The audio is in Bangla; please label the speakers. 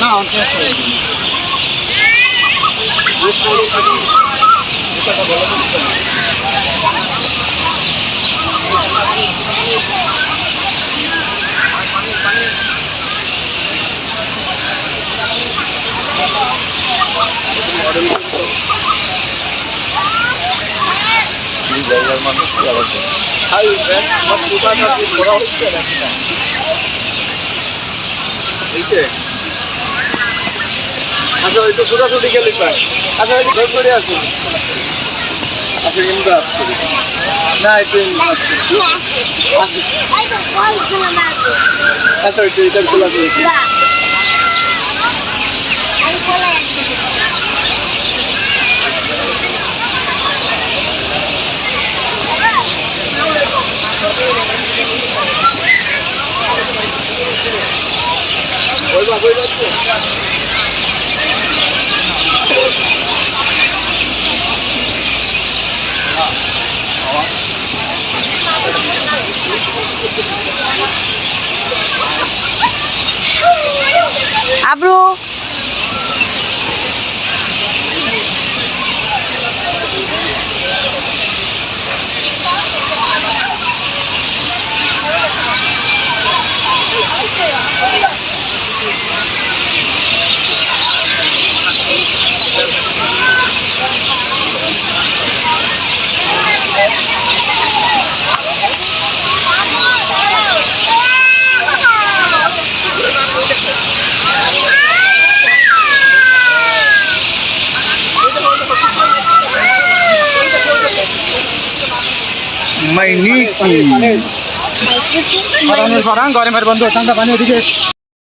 Speaker 1: না অনেক আচ্ছা ওই তো ছোটাছুটি খেলি পাই আচ্ছা ওই করে আছে আচ্ছা না একটু আচ্ছা ওই তো এটা খোলা 回吧，回吧，阿
Speaker 2: 布鲁。
Speaker 1: মাইনি কি গরমের বন্ধু ঠান্ডা পানি এদিকে